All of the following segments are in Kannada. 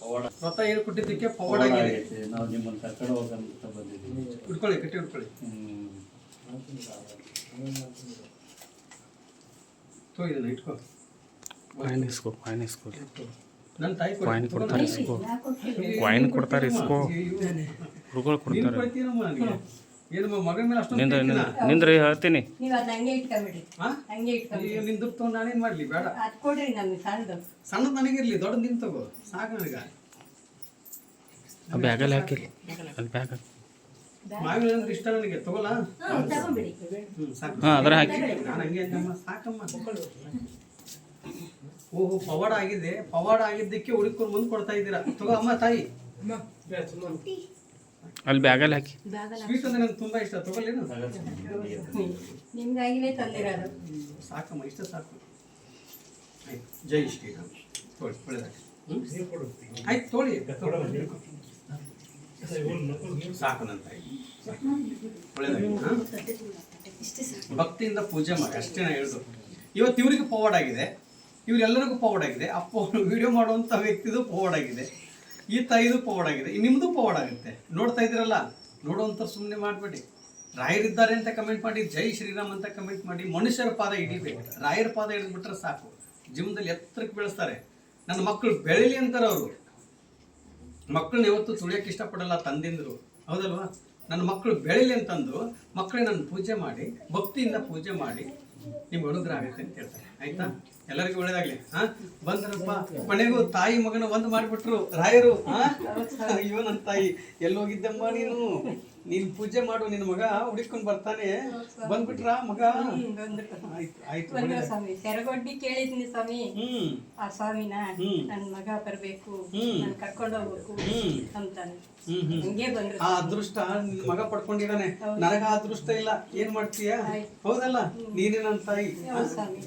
ಪವಾಡ. ವ್ರತ ಹೇಳ್ಕೊಟ್ಟಿದ್ದಕ್ಕೆ ಪವಾಡ ಆಗೈತೆ ನಾವು ನಿಮ್ಮನ್ನು ಕರ್ಕೊಂಡು ಹೋಗಂತ ಬಂದಿದ್ದೀವಿ. ಹಿಡ್ಕೊಳ್ಳಿ ಕಟ್ಟಿ ಹಿಡ್ಕೊಳ್ಳಿ. ತೋ ಇದನ್ನ ಇಟ್ಕೋ. ಕಾಯಿನ್ ಇಸ್ಕೋ ಕಾಯಿನ್ ಇಸ್ಕೋ. ನನ್ನ ತಾಯಿ. ಕಾಯಿನ್ ಕೊಡ್ತಾರೆ ಇಸ್ಕೋ. ಕಾಯಿನ್ ಕೊಡ್ತಾರೆ ಇಸ್ಕೋ. ಹುಡುಗರು ಕೊಡ್ತಾರೆ. ಮಗನ ಮೇಲೆ ಅಷ್ಟೊಂದು ನಿಂದ್ರ ಹೇಳ್ತೀನಿ. ನೀವು ಅದ್ ಹಂಗೆ ಇಟ್ಕೊಂಬಿಡಿ. ಹಾ? ಹಂಗೆ ಇಟ್ಕೊಂಬಿಡಿ. ಅಯ್ಯೋ, ನಿನ್ ದುಡ್ಡು ತಗೊಂಡು ನಾನೇನ್ ಮಾಡ್ಲಿ? ಬೇಡ. ಅದ್ ಕೊಡ್ರಿ ನಮ್ಗೆ ಸಣ್ಣದು. ಸಣ್ಣದ್ ನನಗಿರ್ಲಿ ದೊಡ್ಡ ನಿನ್ ತಗೋ. ಸಾಕು ನನಗ. ಆ ಬ್ಯಾಗಲ್ಲಿ ಹಾಕಿ ಅಲ್ಲಿ ಬ್ಯಾಗ್ ಹಾಕಿ. ಮಾವಿನ ಅಂದ್ರೆ ಇಷ್ಟ ನನಗೆ. ತಗೋಲಾ? ಹ್ಮ್, ತಗೊಂಬಿಡಿ. ಹ್ಮ್ ಸಾಕು. ಹಾಂ ಅದ್ರ ಹಾಕಿ. ನಾನು ಹಂಗೆ ಅಂದಮ್ಮ ಸಾಕಮ್ಮ. ಓಹೋ ಪವಾಡ ಆಗಿದೆ. ಪವಾಡ ಆಗಿದ್ದಕ್ಕೆ ಹುಡುಕೊಂಡು ಮುಂದೆ ಕೊಡ್ತಾ ಇದ್ದೀರಾ? ತಗೋ ಅಮ್ಮ ತಾಯಿ. ಅಲ್ಲಿ ಬ್ಯಾಗಲ್ಲಿ ಹಾಕಿ. ಸ್ವೀಟ್ ಅಂದ್ರೆ ನಂಗೆ ತುಂಬಾ ಇಷ್ಟ. ತಗೊಳ್ಳೇನು ನಿಮ್ಗಾಗಿನೇ ತಂದಿರೋದು. ಸಾಕಮ್ಮ ಇಷ್ಟ ಸಾಕು. ಆಯ್ತು. ಜೈ ಶ್ರೀರಾಮ್. ತೊಳಿ ಒಳ್ಳೆದಾಗಿ ಆಯ್ತು ತೊಳಿ ಸಾಕು ನನ್ನ ತಾಯಿ. ಒಳ್ಳೆದಾಗಿ ಹಾ? ಭಕ್ತಿಯಿಂದ ಪೂಜೆ ಮಾಡಿ ಅಷ್ಟೇ ನಾ ಹೇಳುದು. ಇವತ್ತು ಇವರಿಗೆ ಫಾರ್ವರ್ಡ್ ಆಗಿದೆ. ಇವರೆಲ್ಲರಿಗೂ ಪವರ್ಡ್ ಆಗಿದೆ. ಅಪ್ಪ ವಿಡಿಯೋ ಮಾಡುವಂಥ ವ್ಯಕ್ತಿದು ಫಾರ್ವರ್ಡ್ ಆಗಿದೆ. ಈ ತಾಯಿದು ಪವಾಡ್ ಆಗಿದೆ. ನಿಮ್ಮದು ಪವಾಡ್ ಆಗುತ್ತೆ. ನೋಡ್ತಾ ಇದ್ದೀರಲ್ಲ? ನೋಡುವಂತ ಸುಮ್ಮನೆ ಮಾಡಬೇಡಿ. ರಾಯರಿದ್ದಾರೆ ಅಂತ ಕಮೆಂಟ್ ಮಾಡಿ, ಜೈ ಶ್ರೀರಾಮ್ ಅಂತ ಕಮೆಂಟ್ ಮಾಡಿ, ಮನುಷ್ಯರ ಪಾದ ಹಿಡಿಬೇಕು. ರಾಯರ ಪಾದ ಹಿಡಿದ್ಬಿಟ್ರೆ ಸಾಕು. ಜೀವನದಲ್ಲಿ ಎತ್ತರಕ್ಕೆ ಬೆಳೆಸ್ತಾರೆ. ನನ್ನ ಮಕ್ಕಳು ಬೆಳೀಲಿ ಅಂತಾರೆ ಅವರು. ಮಕ್ಕಳನ್ನ ಇವತ್ತು ತುಳಿಯಕ್ಕೆ ಇಷ್ಟಪಡಲ್ಲ ತಂದಿಂದ್ರು. ಹೌದಲ್ವಾ? ನನ್ನ ಮಕ್ಕಳು ಬೆಳೀಲಿ ಅಂತಂದು ಮಕ್ಕಳಿಗೆ ನಾನು ಪೂಜೆ ಮಾಡಿ, ಭಕ್ತಿಯಿಂದ ಪೂಜೆ ಮಾಡಿ ನಿಮ್ಗೆ ಅನುಗ್ರಹ ಆಗುತ್ತೆ ಅಂತ ಹೇಳ್ತಾರೆ. ಆಯ್ತಾ? ಎಲ್ಲರಿಗೂ ಒಳ್ಳೇದಾಗ್ಲಿ. ಹಾ? ಬಂದ್ರಪ್ಪ. ಮನೆಗೂ ತಾಯಿ ಮಗನ ಒಂದು ಮಾಡಿಬಿಟ್ರು. ರಾಯರು ಹಾ? ಅಯ್ಯೋ ನನ್ನ ತಾಯಿ. ಎಲ್ಲೋಗಿದ್ದಮ್ಮ ನೀನು. ನೀನ್ ಪೂಜೆ ಮಾಡು ನಿನ್ನ ಮಗ ಹುಡುಕೊಂಡ್ ಬರ್ತಾನೆ. ಬಂದ್ಬಿಟ್ರ ಮಗ. ಸ್ವಾಮಿ. ಸೆರಗೊಡ್ಡಿ ಕೇಳಿದ್ನಿ ಸ್ವಾಮಿ. ಹ್ಮ್. ಆ ಸ್ವಾಮಿನ. ನನ್ ಮಗ ಬರ್ಬೇಕು. ಹ್ಮ್. ನನ್ ಕರ್ಕೊಂಡು ಹೋಗ್ಬೇಕು ಹ್ಮ್. ಅಂತಾನೆ. ಆ ಅದೃಷ್ಟ ನಿನ್ ಮಗ ಪಡ್ಕೊಂಡಿದ್ದಾನೆ. ನನಗ ಆ ಅದೃಷ್ಟ ಇಲ್ಲ. ಏನ್ ಮಾಡ್ತೀಯ? ಹೌದಲ್ಲ? ನೀನೇ ನನ್ನ ತಾಯಿ ಹಾ?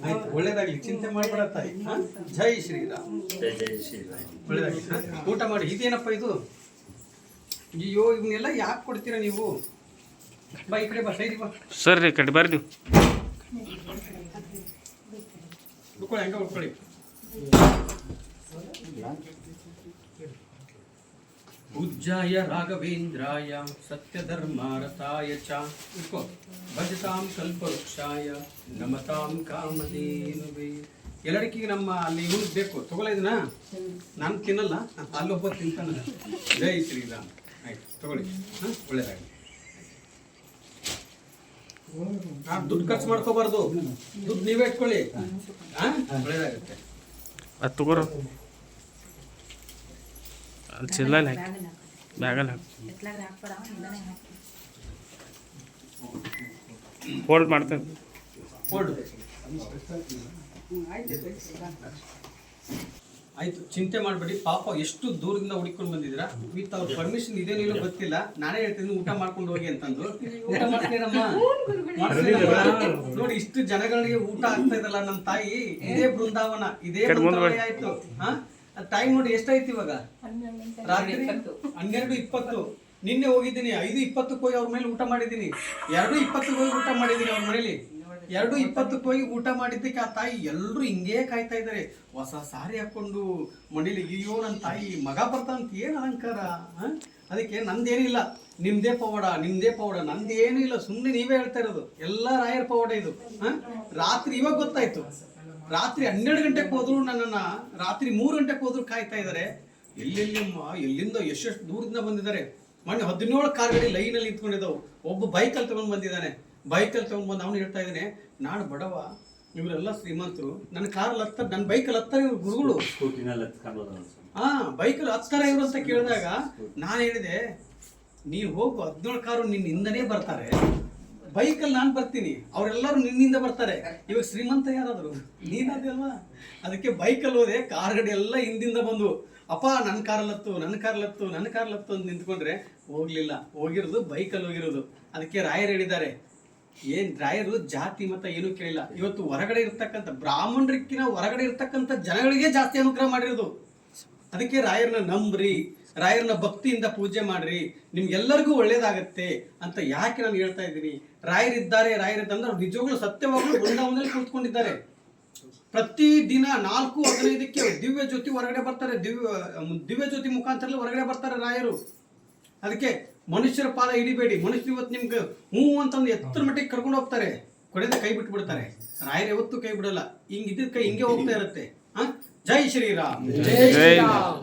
ಆಯ್ತು ಒಳ್ಳೇದಾಗ್ಲಿ. ಚಿಂತೆ ಮಾಡಬೇಡ ತಾಯಿ ಹಾ? ಜೈ ಶ್ರೀರಾಮ್. ಜೈ ಜೈ ಶ್ರೀರಾಮ್. ಒಳ್ಳೇದಾಗ್ಲಿ ಹಾ? ಊಟ ಮಾಡಿ ಇದೇನಪ್ಪ ಇದು? ಅಯ್ಯೋ ಇವನ್ನೆಲ್ಲ ಯಾಕೆ ಕೊಡ್ತೀರಾ ನೀವು? ಬಾ ಈ ಕಡೆ ಬಾ ಸೈಡಿ ಬಾ. ಸರ್ ರೀ ಕಡೆ ಬರ್ರಿ ನೀವು. ಉಳ್ಕೊಳ್ಳಿ ಹೆಂಗ ಉಳ್ಕೊಳ್ಳಿ ರಾಘವೇಂದ್ರಾಯ, ಸತ್ಯಧರ್ಮಾರತಾಯ ಚ. ಇಟ್ಕೋ ಭಜತಾಂ ಕಲ್ಪವೃಕ್ಷಾಯ, ನಮತಾಂ ಕಾಮಧೇನುವೆ. ಎಲ್ಲರಿಗೂ ನಮ್ಮ ಅಲ್ಲಿ ಇವನು ಬೇಕು. ತಗೊಳ್ಳ ನಾನು ತಿನ್ನಲ್ಲ ಅಲ್ಲೊಬ್ಬ ತಿಂತಾನ. ಜೈ ಶ್ರೀರಾಮ್. ಆಯ್ತು, ತಗೊಳ್ಳಿ. ಹಾಂ, ಒಳ್ಳೇದಾಗಲಿ. ದುಡ್ಡು ಖರ್ಚು ಮಾಡ್ಕೋಬಾರ್ದು. ದುಡ್ಡು ನೀವೇ ಇಟ್ಕೊಳ್ಳಿ. ಹಾಂ ಒಳ್ಳೇದಾಗುತ್ತೆ. ಅದು ತಗೋರ. ಅಲ್ಲಿ ಹಾಕಿ. ಬ್ಯಾಗಲ್ಲಿ ಹಾಕಿ. ಹೋಲ್ಡ್ ಮಾಡ್ತೇನೆ ಆಯ್ತು ಚಿಂತೆ ಮಾಡಬೇಡಿ. ಪಾಪ ಎಷ್ಟು ದೂರದಿಂದ ಹುಡ್ಕೊಂಡು ಬಂದಿದ್ರ ವಿತ್ ಅವ್ರ ಪರ್ಮಿಷನ್ ಇದೇನಿಲ್ಲ ಗೊತ್ತಿಲ್ಲ. ನಾನೇ ಹೇಳ್ತೀನಿ ಊಟ ಮಾಡ್ಕೊಂಡು ಹೋಗಿ ಅಂತಂದು. ಊಟ ಮಾಡ್ತೀರಮ್ಮ? ನೋಡಿ ಇಷ್ಟು ಜನಗಳಿಗೆ ಊಟ ಆಗ್ತಾ ಇದಲ್ಲ ನಮ್ಮ ತಾಯಿ. ಇದೇ ಬೃಂದಾವನ. ಇದೇ ಬೃಂದಾವನ ಆಯ್ತು. ಹಾ? ಟೈಮ್ ನೋಡಿ ಎಷ್ಟಾಯ್ತು ಇವಾಗ? ರಾತ್ರಿ ಹನ್ನೆರಡು ಇಪ್ಪತ್ತು. ನಿನ್ನೆ ಹೋಗಿದ್ದೀನಿ ಐದು ಇಪ್ಪತ್ತಕ್ಕೆ ಹೋಗಿ ಅವ್ರ ಮೇಲೆ ಊಟ ಮಾಡಿದ್ದೀನಿ. ಎರಡು ಇಪ್ಪತ್ತಕ್ಕೆ ಹೋಗಿ ಊಟ ಮಾಡಿದ್ದೀನಿ ಅವ್ರ ಮನೇಲಿ. ಎರಡು ಇಪ್ಪತ್ತಕ್ಕೆ ಹೋಗಿ ಊಟ ಮಾಡಿದ್ದಕ್ಕೆ ಆ ತಾಯಿ ಎಲ್ಲರೂ ಹಿಂಗೇ ಕಾಯ್ತಾ ಇದ್ದಾರೆ ಹೊಸ ಸಾರಿ ಹಾಕೊಂಡು ಮನೇಲಿ ಅಯ್ಯೋ ನನ್ನ ತಾಯಿ ಮಗ ಬರ್ತಾನಂತ ಏನು ಅಲಂಕಾರ? ಅದಕ್ಕೆ ನಂದೇನಿಲ್ಲ ನಿಮ್ದೇ ಪವಾಡ ನಿಮ್ದೇ ಪವಾಡ ನಂದೇನು ಇಲ್ಲ. ಸುಮ್ಮನೆ ನೀವೇ ಹೇಳ್ತಾ ಇರೋದು. ಎಲ್ಲ ರಾಯರ ಪವಾಡ ಇದು? ರಾತ್ರಿ ಇವಾಗ ಗೊತ್ತಾಯ್ತು. ರಾತ್ರಿ ಹನ್ನೆರಡು ಗಂಟೆಗೆ ಹೋದ್ರು ನನ್ನನ್ನ ರಾತ್ರಿ ಮೂರು ಗಂಟೆಗೆ ಹೋದ್ರು ಕಾಯ್ತಾ ಇದ್ದಾರೆ ಎಲ್ಲೆಲ್ಲಮ್ಮ ಎಲ್ಲಿಂದ ಎಷ್ಟೆಷ್ಟು ದೂರದಿಂದ ಬಂದಿದ್ದಾರೆ. ಮೊನ್ನೆ ಹದಿನೇಳು ಕಾರ್ ಲೈನ್ ಲೈನಲ್ಲಿ ನಿಂತ್ಕೊಂಡಿದ್ದವು. ಒಬ್ಬ ಬೈಕಲ್ಲಿ ತಗೊಂಡ್ ಬಂದಿದ್ದಾನೆ. ಬೈಕಲ್ಲಿ ತಗೊಂಡ್ ಬಂದು ಅವನು ಹೇಳ್ತಾ ಇದ್ದಾನೆ ನಾನು ಬಡವ ಇವರೆಲ್ಲ ಶ್ರೀಮಂತರು. ನನ್ನ ಕಾರಲ್ಲಿ ಹತ್ತ ನನ್ನ ಬೈಕಲ್ಲಿ ಹತ್ತಾರೆ ಇವ್ರು ಗುರುಗಳು. ಹಾ ಬೈಕ್ ಅಲ್ಲಿ ಹಾ ಬೈಕಲ್ಲಿ ಹತ್ತಾರೆ ಇವರು ಅಂತ ಕೇಳಿದಾಗ ನಾನು ಹೇಳಿದೆ ನೀನು ಹೋಗು ಹದಿನೇಳು ಕಾರು ನಿನ್ನಿಂದನೇ ಬರ್ತಾರೆ. ಬೈಕಲ್ಲಿ ನಾನು ಬರ್ತೀನಿ. ಅವರೆಲ್ಲರೂ ನಿನ್ನಿಂದ ಬರ್ತಾರೆ. ಇವಾಗ ಶ್ರೀಮಂತ ಯಾರಾದ್ರು? ನೀನಾದಲ್ವಾ ಅದಕ್ಕೆ ಬೈಕಲ್ಲಿ ಹೋದೆ, ಕಾರ್ ಗಾಡಿ ಎಲ್ಲ ಹಿಂದಿಂದ ಬಂದು, ಅಪ್ಪ ನನ್ನ ಕಾರಲ್ಲತ್ತು ನನ್ನ ಕಾರಲ್ಲತ್ತು ನನ್ನ ಕಾರಲ್ಲತ್ತು ಅಂತ ನಿಂತ್ಕೊಂಡ್ರೆ ಹೋಗ್ಲಿಲ್ಲ. ಹೋಗಿರೋದು, ಬೈಕಲ್ಲಿ ಹೋಗಿರೋದು. ಅದಕ್ಕೆ ರಾಯರ್ ಹೇಳಿದ್ದಾರೆ, ಏನ್ ರಾಯರು ಜಾತಿ ಮತ ಏನೂ ಕೇಳಿಲ್ಲ. ಇವತ್ತು ಹೊರಗಡೆ ಇರ್ತಕ್ಕಂಥ ಬ್ರಾಹ್ಮಣರಿಕ್ಕಿನ ಹೊರಗಡೆ ಇರ್ತಕ್ಕಂಥ ಜನಗಳಿಗೆ ಜಾಸ್ತಿ ಅನುಗ್ರಹ ಮಾಡಿರೋದು. ಅದಕ್ಕೆ ರಾಯರನ್ನ ನಂಬ್ರಿ. ರಾಯರನ್ನ ಭಕ್ತಿಯಿಂದ ಪೂಜೆ ಮಾಡ್ರಿ ನಿಮ್ಗೆಲ್ಲರಿಗೂ ಒಳ್ಳೇದಾಗತ್ತೆ ಅಂತ ಯಾಕೆ ನಾನು ಹೇಳ್ತಾ ಇದ್ದೀನಿ? ರಾಯರಿದ್ದಾರೆ ರಾಯರಿದ್ದ ಅಂದ್ರೆ ನಿಜವಾಗ್ಲೂ ಸತ್ಯವಾಗ್ಲೂ ಬೃಂದಾವನದಲ್ಲಿ ಕುಳಿತುಕೊಂಡಿದ್ದಾರೆ. ಪ್ರತಿ ದಿನ ನಾಲ್ಕು ಹದಿನೈದಕ್ಕೆ ದಿವ್ಯ ಜ್ಯೋತಿ ಹೊರಗಡೆ ಬರ್ತಾರೆ ದಿವ್ಯ ದಿವ್ಯ ಜ್ಯೋತಿ ಮುಖಾಂತರ ಹೊರಗಡೆ ಬರ್ತಾರೆ ರಾಯರು. ಅದಕ್ಕೆ ಮನುಷ್ಯರ ಪಾದ ಹಿಡಿಬೇಡಿ ಮನುಷ್ಯ ಇವತ್ತು ನಿಮ್ಗೆ ಹ್ಞೂ ಅಂತಂದು ಎತ್ತರ ಮಟ್ಟಿಗೆ ಕರ್ಕೊಂಡು ಹೋಗ್ತಾರೆ. ಕೊನೆದ ಕೈ ಬಿಟ್ಟು ಬಿಡ್ತಾರೆ ರಾಯರು ಯಾವತ್ತೂ ಕೈ ಬಿಡಲ್ಲ. ಹಿಂಗ್ ಇದ್ದ ಕೈ ಹಿಂಗೆ ಹೋಗ್ತಾ ಇರುತ್ತೆ. ಹಾ ಜೈ ಶ್ರೀರಾಮ್. ಜೈ ಜೈ ಶ್ರೀರಾಮ್.